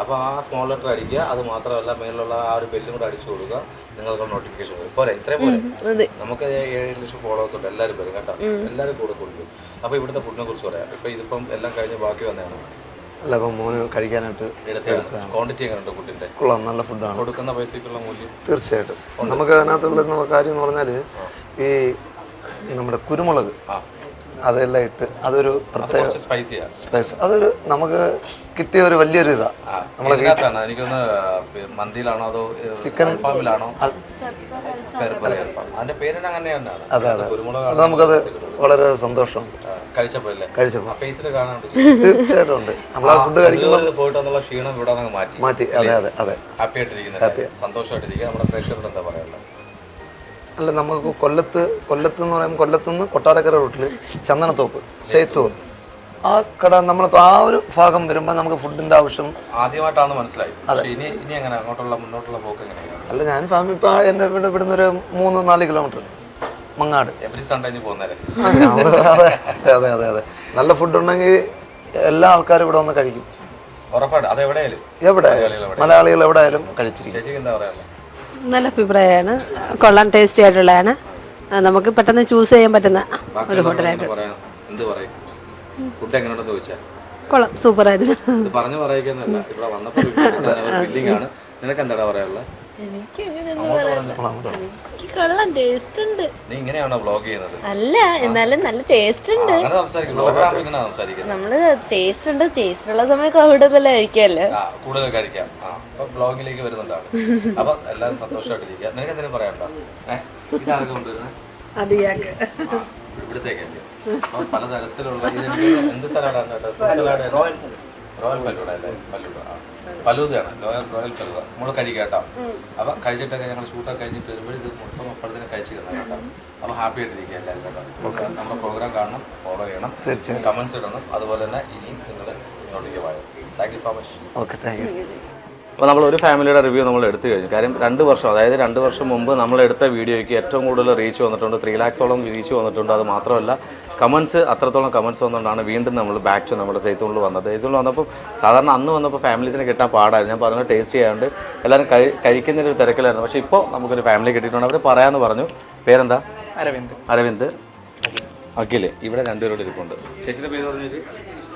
അപ്പൊ ആ സ്മോൾ ലെറ്റർ അടിക്കുക അത് മാത്രമല്ല മേലുള്ള ആ ഒരു ബെല്ലും കൂടെ അടിച്ചു കൊടുക്കുക. നിങ്ങൾക്ക് നോട്ടിഫിക്കേഷൻ വരും. പോരെ ഇത്രയും പോലെ നമുക്ക് ഏഴ് ലക്ഷം ഫോളോവേഴ്സ് ഉണ്ട്. എല്ലാവരും വരും കേട്ടോ. എല്ലാവരും കൂടെ കൊടുക്കും. അപ്പൊ ഇവിടുത്തെ ഫുഡിനെ കുറിച്ച് പറയാം. ഇപ്പൊ ഇതിപ്പം എല്ലാം കഴിഞ്ഞ് ബാക്കി വന്നതാണ്. അല്ല അപ്പം മോന് കഴിക്കാനായിട്ട് ക്വാണ്ടിറ്റി എങ്ങനെയുണ്ട് ഫുഡിന്റെ കൊള്ളാം നല്ല ഫുഡാണ് കൊടുക്കുന്ന പൈസക്കുള്ള മൂല്യം? തീർച്ചയായിട്ടും. നമുക്ക് അതിനകത്തുള്ള കാര്യം എന്ന് പറഞ്ഞാൽ ഈ നമ്മുടെ കുരുമുളക്. അതെല്ലാം ഇട്ട് അതൊരു പ്രത്യേക സ്പൈസി സ്പൈസ് അതൊരു നമുക്ക് കിട്ടിയ ഒരു വലിയൊരു ഇതാ. നമ്മളെ ഇതിനകത്താണ്. എനിക്കൊന്ന് മന്തിയിലാണോ അതോ ചിക്കൻ ഫാമിലാണോ അതിന്റെ പേരിന് അങ്ങനെ തന്നെയാണ്. അതെ അതെ. കുരുമുളക് അത് നമുക്കത് വളരെ സന്തോഷമുണ്ട്. കഴിച്ചപ്പോൾ ഫേസിൽ കാണാനുണ്ട് തീർച്ചയായിട്ടും ഉണ്ട്. നമ്മൾ ആ ഫുഡ് കഴിക്കുമ്പോൾ ക്ഷീണം ഇവിടെ മാറ്റി. മാറ്റി. അതെ അതെ അതെ. ഹാപ്പി ആയിട്ടിരിക്കുന്നു സന്തോഷമായിട്ടിരിക്കുക. നമ്മുടെ പ്രേക്ഷകരോട് എന്താ പറയാനുള്ളത്? അല്ല നമുക്ക് കൊല്ലത്ത് കൊല്ലത്ത് എന്ന് പറയുമ്പോൾ കൊല്ലത്ത് നിന്ന് കൊട്ടാരക്കര റൂട്ടിൽ ചന്ദനത്തോപ്പ് സേത്തൂർ. ആ കട നമ്മളിപ്പോൾ ആ ഒരു ഭാഗം വരുമ്പോൾ നമുക്ക് ഫുഡിന്റെ ആവശ്യം ആദ്യമായിട്ടാണ് മനസ്സിലായി ഇനി ഇനി എങ്ങനെ? അങ്ങോട്ടുള്ള മുന്നോട്ടുള്ള പോക്ക് എങ്ങനെയാണ് അല്ല ഞാൻ ഫാമിലി ഇപ്പോൾ എന്റെ വീട് ഇവിടുന്ന് ഒരു മൂന്ന് നാല് കിലോമീറ്റർ മങ്ങാട്. എവറി സൺഡേ പോകുന്നേരെ. അതെ അതെ അതെ അതെ. നല്ല ഫുഡ് ഉണ്ടെങ്കിൽ എല്ലാ ആൾക്കാരും ഇവിടെ വന്ന് കഴിക്കും. ഉറപ്പായിട്ട്. അത് എവിടെയായാലും എവിടെ? മലയാളികൾ എവിടെ ആയാലും കഴിച്ചിരിക്കും. ചേച്ചിക്ക് എന്താ പറയാനുള്ളത്? നല്ല അഭിപ്രായമാണ്. കൊള്ളാൻ ടേസ്റ്റി ആയിട്ടുള്ളതാണ്. നമുക്ക് പെട്ടെന്ന് ചൂസ് ചെയ്യാൻ പറ്റുന്ന ഒരു ഹോട്ടലായിട്ട് ഫുഡ് എങ്ങനെയുണ്ടെന്ന് ചോദിച്ചാൽ കൊള്ളാം സൂപ്പറായിരുന്നു പറഞ്ഞു പറയിക്കുന്നല്ല ഇവിടെ വന്നപ്പോൾ ആണ്. നിനക്ക് എന്താടാ പറയാനുള്ളത്? എനിക്ക് എനിക്ക് കൊള്ളാം ടേസ്റ്റ് ഉണ്ട് നീ ഇങ്ങനെയാണോ വ്ളോഗ് ചെയ്യുന്നത്? അല്ല എന്നാലും നല്ല ടേസ്റ്റ് ഉണ്ട് അങ്ങനെ സംസാരിക്കും. വ്ളോഗറാകുമ്പോൾ ഇങ്ങനെ സംസാരിക്കുന്നത്. നമ്മൾ ടേസ്റ്റ് ഉണ്ട് ടേസ്റ്റ് ഉള്ള സമയം കൂടുതലായിരിക്കുമല്ലോ ആ കൂടുതൽ കഴിക്കാം ആ അപ്പൊ ബ്ലോഗിലേക്ക് വരുന്നുണ്ടാണ് അപ്പൊ എല്ലാവരും സന്തോഷമായിട്ടിരിക്കുക നിനക്ക് എന്തെങ്കിലും പറയാനുണ്ടോ? ഏഹ് ഇതാരൊക്കെ കൊണ്ടുവരുന്നത് അതിയാക്ക് ആ, ഇവിടുത്തേക്കല്ലേ അപ്പൊ പലതരത്തിലുള്ള ഇത് എനിക്ക് എന്ത് സലാഡാണ് കേട്ടോ? സലാഡ് റോയൽ ഫലൂഡ അല്ലേ? ഫലൂഡ ആ. ഫലൂദയാണ് റോയൽ റോയൽ ഫലൂദ നമ്മൾ കഴിക്കാം കേട്ടോ അപ്പൊ കഴിച്ചിട്ടൊക്കെ ഞങ്ങൾ ഷൂട്ടൊക്കെ കഴിഞ്ഞിട്ട് വരുമ്പോൾ ഇത് മൊത്തം അപ്പോഴത്തേനും കഴിച്ചു തന്നെ കേട്ടോ. അപ്പൊ ഹാപ്പി ആയിട്ടിരിക്കുക എല്ലാവരും കേട്ടോ. നമ്മുടെ പ്രോഗ്രാം കാണണം ഫോളോ ചെയ്യണം തീർച്ചയായും. കമന്റ്സ് ഇടണം. അതുപോലെ തന്നെ ഇനിയും നിങ്ങൾ ഇങ്ങോട്ടേക്ക് വായോ. Thank you so much okay thank you അപ്പോൾ നമ്മൾ ഒരു ഫാമിലിയുടെ റിവ്യൂ നമ്മൾ എടുത്തു കഴിഞ്ഞു. കാര്യം രണ്ട് വർഷം അതായത് രണ്ട് വർഷം മുമ്പ് നമ്മൾ എടുത്ത വീഡിയോയ്ക്ക് ഏറ്റവും കൂടുതൽ റീച്ച് വന്നിട്ടുണ്ട്. ത്രീ ലാക്സോളം റീച്ച് വന്നിട്ടുണ്ട്. അത് മാത്രമല്ല കമൻസ് അത്രത്തോളം കമൻസ് വന്നുകൊണ്ടാണ് വീണ്ടും നമ്മൾ ബാക്ക് ടു നമ്മുടെ സൈത്തുള്ളിൽ വന്നത്. സൈത്തുള്ളിൽ വന്നപ്പോൾ സാധാരണ അന്ന് വന്നപ്പോൾ ഫാമിലീസിനെ കിട്ടാൻ പാടായിരുന്നു. ഞാൻ പറഞ്ഞ ടേസ്റ്റ് ചെയ്യാണ്ട് എല്ലാവരും കഴി ഒരു തിരക്കിലായിരുന്നു. പക്ഷേ ഇപ്പോൾ നമുക്കൊരു ഫാമിലി കിട്ടിയിട്ടുണ്ട്. അവർ പറയാമെന്ന് പറഞ്ഞു. പേരെന്താ? അരവിന്ദ്. അരവിന്ദ്. അഖിൽ ഇവിടെ രണ്ടുപേരോട് ഇരിപ്പുണ്ട്. ചേച്ചിയുടെ പേര് പറഞ്ഞു ചേച്ചി?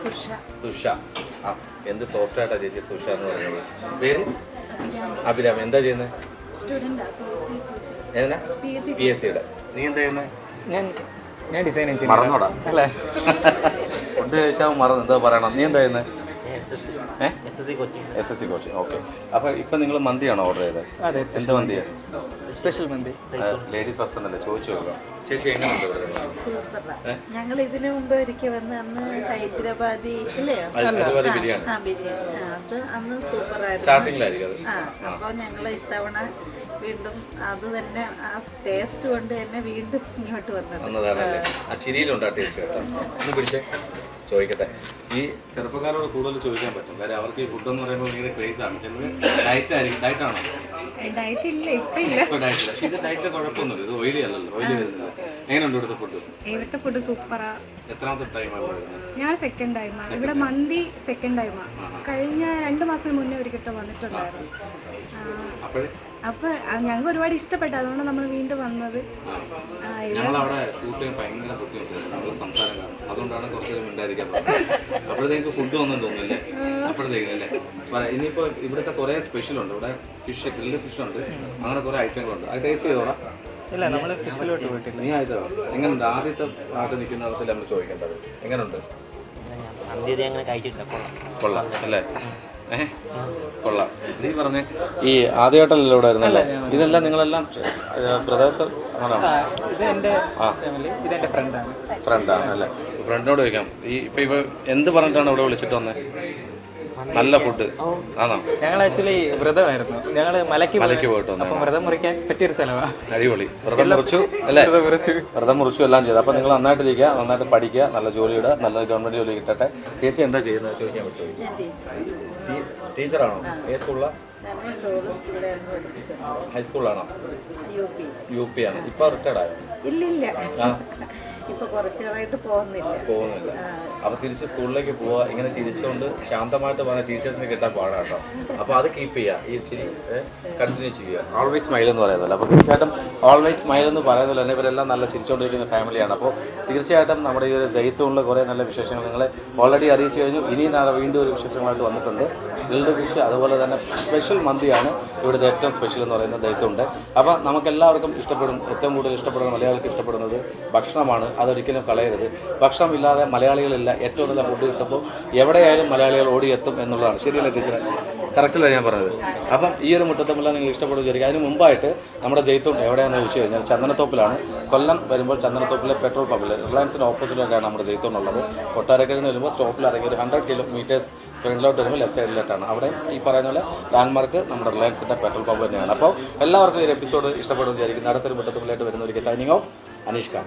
സുഷ. സുഷ. ആ എന്ത് സോഫ്റ്റ് ആയിട്ടാ ചേച്ചി സുഷ എന്ന് പറയുന്നത്. പേര്? അഭിരാമ. എന്താ ചെയ്യുന്നത് പി എസ് സിയുടെ നീ എന്താ ചെയ്യുന്നത് ഞാൻ ഞാൻ ഡിസൈൻ മറന്നോടാ അല്ലേ? ഫുഡ് കഴിച്ചാൽ മറന്നു. എന്താ പറയണം? നീ എന്താ ചെയ്യുന്നത് S S C coaching okay. അപ്പോൾ ഇപ്പം നിങ്ങൾ മന്തിയാണോ ഓർഡർ ചെയ്തത് അതെ എന്ത് മന്തിയാണ് സ്പെഷ്യൽ മന്തി. ലേഡീസ് ഫസ്റ്റ് ഒന്നല്ലേ ചോദിച്ചു നോക്കാം. ചേച്ചി എങ്ങനെയുണ്ട് ഇവിടെ? ഞങ്ങൾ ഇതിനു മുമ്പ് ഒരിക്കൽ വന്ന് അന്ന് ഹൈദരാബാദി ഹൈദരാബാദി ബിരിയാണി. ആ ബിരിയാണി. അത് അന്ന് സൂപ്പറായിരുന്നു. സ്റ്റാർട്ടിങ്ങിലായിരിക്കും അപ്പോൾ ഞങ്ങൾ ഇത്തവണ വീണ്ടും അത് തന്നെ ആ ടേസ്റ്റ് കൊണ്ട് തന്നെ വീണ്ടും ഇങ്ങോട്ട് വന്നത്. വന്നതാണല്ലേ? ആ ചിരിയിലുണ്ട് ആ ടേസ്റ്റ് കേട്ടോ. ഒന്ന് പിടിച്ചേ. ചോദിക്കട്ടെ. ഈ ചെറുപ്പക്കാരോട് കൂടുതൽ ചോദിക്കാൻ പറ്റും. കാര്യം അവർക്ക് ഈ ഫുഡ് എന്ന് പറയുമ്പോൾ ഭയങ്കര ക്രേസ് ആണ്. ചിലർ ഡയറ്റ് ആയിരിക്കും. ഡയറ്റ് ആണോ? ഡയറ്റ് ഇല്ല ഇപ്പം ഇല്ല. ഇപ്പോൾ ഡയറ്റ് പക്ഷേ ഇത് ഡയറ്റിൽ കുഴപ്പമൊന്നുമില്ല. ഇത് ഓയിലി അല്ലല്ലോ. ഓയിലി വരുന്നില്ല എങ്ങനെയുണ്ട് ഇവിടുത്തെ ഫുഡ് ഇവിടുത്തെ ഫുഡ് സൂപ്പറാ എത്രാമത്തെ ടൈമാണ് ഞാൻ സെക്കൻഡ് ടൈമാണ് ഇവിടെ മന്തി സെക്കൻഡ് ടൈമാണ് കഴിഞ്ഞ രണ്ട് മാസം മുന്നേ ഒരു കിട്ടം വന്നിട്ടുണ്ടായിരുന്നു അപ്പോഴേ? അപ്പോൾ ഞങ്ങൾക്ക് ഒരുപാട് ഇഷ്ടപ്പെട്ടു. അതുകൊണ്ട് നമ്മൾ വീണ്ടും വന്നത്. ഞങ്ങൾ അവിടെ ഭയങ്കര സംസാരം കാണും. അതുകൊണ്ടാണ് കുറച്ച് നേരം മിണ്ടായിരിക്കാൻ പറഞ്ഞത്. അപ്പോഴത്തേക്ക് ഫുഡ് തോന്നില്ലേ ഇവിടുത്തെ കുറേ സ്പെഷ്യൽ ഉണ്ട്. ഇവിടെ ഫിഷ് ഗ്രില്ല് ഫിഷ് ഉണ്ട്. അങ്ങനെ കുറേ ഐറ്റങ്ങളുണ്ട് അത് ടേസ്റ്റ് ഇല്ല നമ്മൾ ഫിഷിലോട്ട് പോയിട്ടില്ല. നീ ആയിട്ടോ എങ്ങനെയുണ്ട് ആദ്യത്തെ ആയിട്ട് നിൽക്കുന്നിടത്തിൽ നമ്മൾ ചോദിക്കേണ്ടത് എങ്ങനെയുണ്ട് കൊള്ളാം അല്ലേ? ഏഹ് കൊള്ളാം. നീ പറഞ്ഞേ. ഈ ആദ്യമായിട്ടല്ലോ ഇവിടെ വരുന്നല്ലേ ഇതെല്ലാം നിങ്ങളെല്ലാം ബ്രദേഴ്സ് ഇത് എന്റെ ഫാമിലി ഇത് എന്റെ ഫ്രണ്ടാണ് ഫ്രണ്ടാണ് അല്ലേ? ഫ്രണ്ടിനോട് ചോദിക്കാം. ഈ ഇപ്പൊ ഇവ എന്ത് പറഞ്ഞിട്ടാണ് ഇവിടെ വിളിച്ചിട്ട് വന്നത് നല്ല ഫുഡ് ആണോ? ഞങ്ങൾ ആക്ച്വലി വ്രതമായിരുന്നു. ഞങ്ങൾ മലയ്ക്ക് മലയ്ക്ക് പോയിട്ട് വന്നു അപ്പം വ്രതം മുറിക്കാൻ പറ്റിയൊരു സ്ഥലമാണ് അടിപൊളി. വ്രതം മുറിച്ചു അല്ലേ? വ്രതം മുറിച്ചു. എല്ലാം ചെയ്തു. അപ്പൊ നിങ്ങൾ നന്നായിട്ട് നന്നായിട്ടിരിക്കുക നന്നായിട്ട് പഠിക്കുക നല്ല ജോലിയുടെ നല്ല ഗവൺമെന്റ് ജോലി കിട്ടട്ടെ. ചേച്ചി എന്താ ചെയ്യുന്നത്? ചോദിക്കാൻ പറ്റുമോ? ടീച്ചർ ടീച്ചറാണോ? ഏത് സ്കൂളിലാണ് ഹൈസ്കൂളാണോ യു പി. ആണ്. ഇപ്പൊ റിട്ടയർഡ് ആയോ ഇല്ല ആ. ഇപ്പൊ കുറച്ചുകളായിട്ട് പോകുന്നില്ല. പോകുന്നില്ല. അപ്പൊ തിരിച്ച് സ്കൂളിലേക്ക് പോവാ ഇങ്ങനെ ചിരിച്ചുകൊണ്ട് ശാന്തമായിട്ട് പറഞ്ഞ ടീച്ചേഴ്സിന് കിട്ടാൻ പാടാട്ടോ. അപ്പൊ അത് കീപ്പ് ചെയ്യുക ഈ ചിരി കണ്ടിന്യൂ ചെയ്യുക. ഓൾവേസ് സ്മൈൽ എന്ന് പറയുന്നില്ല അപ്പൊ തീർച്ചയായിട്ടും ഓൾവേസ് സ്മൈൽ എന്ന് പറയുന്നില്ല തന്നെ ഇവരെല്ലാം നല്ല ചിരിച്ചുകൊണ്ടിരിക്കുന്ന ഫാമിലിയാണ് അപ്പോൾ തീർച്ചയായിട്ടും നമ്മുടെ ഈ ഒരു ദൈത്വമുള്ള കുറേ നല്ല വിശേഷങ്ങൾ നിങ്ങളെ ഓൾറെഡി അറിയിച്ചു കഴിഞ്ഞു. ഇനി നാളെ വീണ്ടും ഒരു വിശേഷങ്ങളായിട്ട് വന്നിട്ടുണ്ട്. ഗ്രിൽഡ് ഫിഷ് അതുപോലെ തന്നെ സ്പെഷ്യൽ മന്തിയാണ് ഇവിടുത്തെ ഏറ്റവും സ്പെഷ്യൽ എന്ന് പറയുന്ന ദൈത്വമുണ്ട് അപ്പോൾ നമുക്ക് എല്ലാവർക്കും ഇഷ്ടപ്പെടും ഏറ്റവും കൂടുതൽ ഇഷ്ടപ്പെടുന്ന മലയാളികൾക്ക് ഇഷ്ടപ്പെടുന്നത് ഭക്ഷണമാണ്. അതൊരിക്കലും കളയരുത്. ഭക്ഷണം ഇല്ലാതെ മലയാളികളില്ല. ഏറ്റവും നല്ല ഫുഡ് കിട്ടുമ്പോൾ എവിടെയായാലും മലയാളികൾ ഓടിയെത്തും എന്നുള്ളതാണ്. ശരിയല്ലേ ടീച്ചറെ? കറക്റ്റല്ല ഞാൻ പറഞ്ഞത്? അപ്പം ഈ ഒരു മുട്ടത്തമ്മല്ല നിങ്ങൾ ഇഷ്ടപ്പെടും വിചാരിക്കുക അതിന് മുമ്പായിട്ട് നമ്മുടെ ജയ്ത്തുണ്ട്. എവിടെയാണെന്ന് ചോദിച്ചു കഴിഞ്ഞാൽ ചന്ദനത്തോപ്പിലാണ്. കൊല്ലം വരുമ്പോൾ ചന്ദനത്തോപ്പിലെ പെട്രോൾ പമ്പിൽ റിലയൻസിന്റെ ഓപ്പോസിറ്റായിട്ടാണ് നമ്മുടെ ജയ്ത്തുണ്ടുള്ളത്. കൊട്ടാരക്കരയിൽ നിന്ന് വരുമ്പോൾ സ്റ്റോപ്പിൽ ഇറങ്ങി ഒരു ഹൺഡ്രഡ് കിലോമീറ്റേഴ്സ് ഫ്രണ്ടിലോട്ട് വരുമ്പോൾ ലെഫ്റ്റ് സൈഡിലോട്ടാണ് അവിടെ ഈ പറയുന്ന പോലെ ലാൻഡ്മാർക്ക് നമ്മുടെ റിലയൻസിന്റെ പെട്രോൾ പമ്പ് തന്നെയാണ്. അപ്പോൾ എല്ലാവർക്കും ഈ എപ്പിസോഡ് ഇഷ്ടപ്പെടും വിചാരിക്കുന്നു. അടുത്തൊരു മുട്ടത്തമ്മിലായിട്ട് വരുന്ന ഒരു സൈനിങ് ഓഫ് അനീഷ് ഖാൻ.